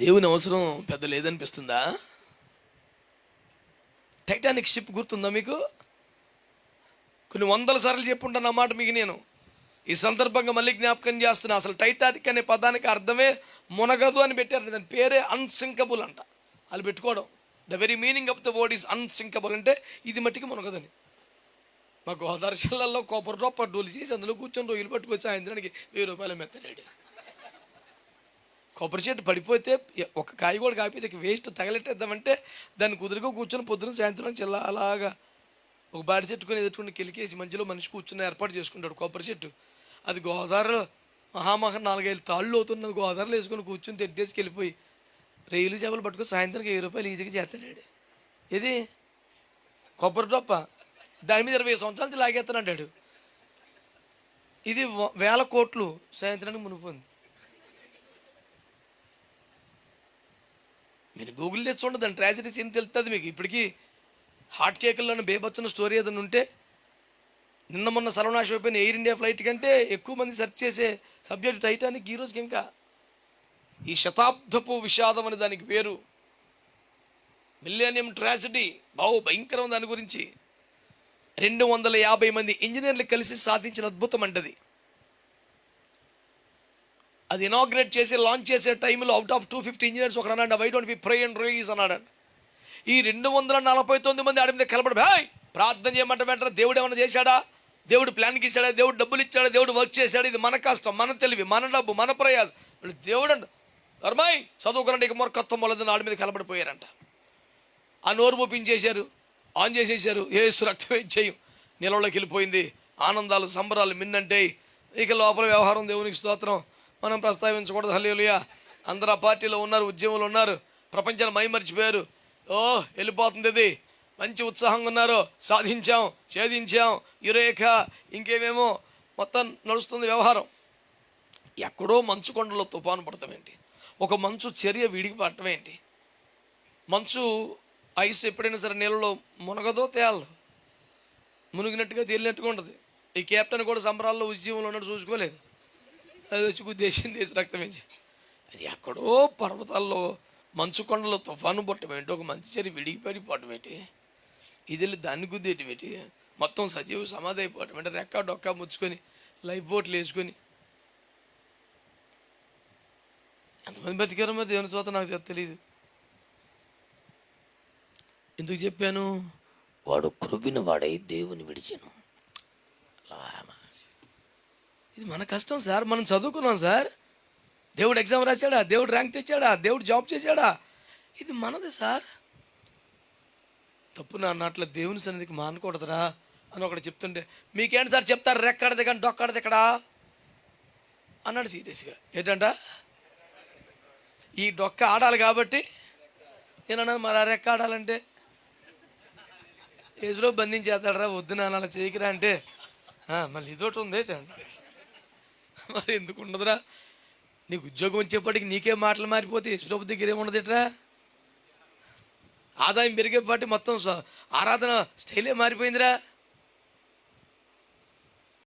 దేవుని అవసరం పెద్ద లేదనిపిస్తుందా? టైటానిక్ షిప్ గుర్తుందా మీకు? కొన్ని వందల సార్లు చెప్పుంటాను అన్నమాట మీకు నేను. ఈ సందర్భంగా మళ్ళీ జ్ఞాపకం చేస్తున్నా అసలు టైటానిక్ అనే పదానికి అర్థమే మునగదు అని పెట్టారు. దాని పేరే అన్సింకబుల్ అంట. వాళ్ళు పెట్టుకోవడం. The very meaning of the word is unsinkable అంటే ఇది మట్టికి మునగదని. మా గోదావరి జిల్లాలో కొబ్బరి రొప్ప డోలు చేసి అందులో కూర్చొని రొయ్యలు పట్టుకొచ్చి సాయంత్రానికి వెయ్యి రూపాయలు మెత్తడాడు కొబ్బరి చెట్టు పడిపోతే ఒక కాయ కూడా కాకపోతే వేస్ట్ తగలెట్టేద్దామంటే దాన్ని కుదురుగా కూర్చొని పొద్దున సాయంత్రం చిల్ల అలాగా ఒక బాడి చెట్టుకొని ఎదుర్కొని కిలికేసి మధ్యలో మనిషి కూర్చుని ఏర్పాటు చేసుకుంటాడు కొబ్బరి చెట్టు. అది గోదావరిలో మహామహా నాలుగైదు తాళ్ళు అవుతున్నది గోదావరిలో వేసుకొని కూర్చుని తెడ్డేసి వెళ్ళిపోయి రైలు చేపలు పట్టుకొని సాయంత్రానికి వెయ్యి రూపాయలు ఈజీగా చేస్తాడు ఇది కొబ్బరి డొప్ప. దాని మీద ఇరవై సంవత్సరాల నుంచి లాగేస్తానంటాడు. ఇది వ- వేల కోట్లు సాయంత్రానికి మునిపోయింది మీరు గూగుల్ చేసి చూడండి దాని ట్రాజడీస్ ఏం తెలుస్తుంది మీకు. ఇప్పటికీ హాట్ కేకుల్లోని బేబచ్చిన స్టోరీ ఏదైనా ఉంటే నిన్న మొన్న సర్వనాశం అయిపోయిన ఎయిర్ ఇండియా ఫ్లైట్ కంటే ఎక్కువ మంది సెర్చ్ చేసే సబ్జెక్ట్ టైటానిక్ ఈ రోజుకి ఇంకా. ఈ శతాబ్దపు విషాదం అని దానికి పేరు. మిల్లేనియం ట్రాజడీ బావు భయంకరం దాని గురించి. రెండు వందల యాభై మంది ఇంజనీర్లు కలిసి సాధించిన అద్భుతం అంటది. అది ఇనాగ్రేట్ చేసి లాంచ్ చేసే టైంలో out of two fifty engineers ఒకడు అన్నాడు why don't we pray and release అన్నాడు. ఈ రెండు వందల నలభై తొమ్మిది మంది ఆడి మీద కలపడ భాయ్ ప్రార్థన చేయమంటే వెంటనే దేవుడు ఏమైనా చేశాడా? దేవుడు ప్లాన్కి ఇచ్చాడా? దేవుడు డబ్బులు ఇచ్చాడా? దేవుడు వర్క్ చేశాడు? ఇది మన కష్టం మన తెలివి మన డబ్బు మన ప్రయాసం. దేవుడు అండి ధర్మాయ్ చదువుకున్నాడు ఇక మొరకత్వం వల్ల ఆడి మీద కలపడిపోయారంట. ఆ నోరు చేశారు ఆన్ చేసేసారు ఏ రక్తం చేయం? నిలవలోకి వెళ్ళిపోయింది ఆనందాలు సంబరాలు మిన్నంటే ఇక లోపల వ్యవహారం దేవునికి స్తోత్రం. మనం ప్రస్తావించకూడదు. హల్లేలుయా. అందరు ఆ పార్టీలో ఉన్నారు ఉద్యమంలో ఉన్నారు. ప్రపంచాన్ని మైమర్చిపోయారు. ఓ వెళ్ళిపోతుంది ఇది. మంచి ఉత్సాహంగా ఉన్నారు. సాధించాం ఛేదించాం. యురేఖ ఇంకేమేమో. మొత్తం నడుస్తుంది వ్యవహారం. ఎక్కడో మంచు కొండలో తుఫాను పడటం ఏంటి? ఒక మంచు చర్య విడిగి పడటం ఏంటి? మంచు ఐస్ ఎప్పుడైనా సరే నీళ్ళలో మునగదో తేలదు? మునిగినట్టుగా తేలినట్టుగా ఉంటుంది ఈ కెప్టెన్ కూడా సంబరాల్లో ఉద్యమంలో ఉన్నట్టు చూసుకోలేదు. అది వచ్చి గుద్దేసింది దేశ రక్తం వేసి. అది ఎక్కడో పర్వతాల్లో మంచు కొండలో తుఫాను పట్టడం ఏంటి? ఒక మంచి చెరి విడిగిపడి పోవటం ఏంటి? ఇది వెళ్ళి దాన్ని గుద్దేయటం ఏంటి? మొత్తం సజీవ సమాధి అయిపోవటం అంటే రెక్క డొక్క ముచ్చుకొని లైఫ్ బోట్లు వేసుకొని. ఎంతమంది బతికారో మరి దేవుని చోత నాకు తెలియదు ఎందుకు చెప్పాను? వాడు క్రొవ్విన వాడై దేవుని విడిచాను. ఇది మన కష్టం సార్ మనం చదువుకున్నాం సార్. దేవుడు ఎగ్జామ్ రాశాడా? దేవుడు ర్యాంక్ తెచ్చాడా? దేవుడు జాబ్ చేశాడా? ఇది మనది సార్. తప్పు నా అన్నట్లు దేవుని సన్నిధికి మానకూడదురా అని ఒకటి చెప్తుంటే మీకేంటి సార్ చెప్తారు? రెక్కడది కానీ డొక్కడది ఇక్కడ అన్నాడు సీరియస్గా. ఏంటంట? ఈ డొక్క ఆడాలి కాబట్టి నేను అన్నాను మరి ఆ రెక్క ఆడాలంటే? ఏజ్లో బంధించేస్తాడరా వద్దు నాన్న అలా చేయకిరా అంటే. మళ్ళీ ఇదోటి ఉంది ఏంటంటే? మరి ఎందుకు ఉండదురా నీకు ఉద్యోగం వచ్చేప్పటికి నీకే మాటలు మారిపోతే యశ్వరపు దగ్గర ఏముండదుట్రా? ఆదాయం పెరిగేపాటి మొత్తం స- ఆరాధన స్టైలే మారిపోయిందిరా.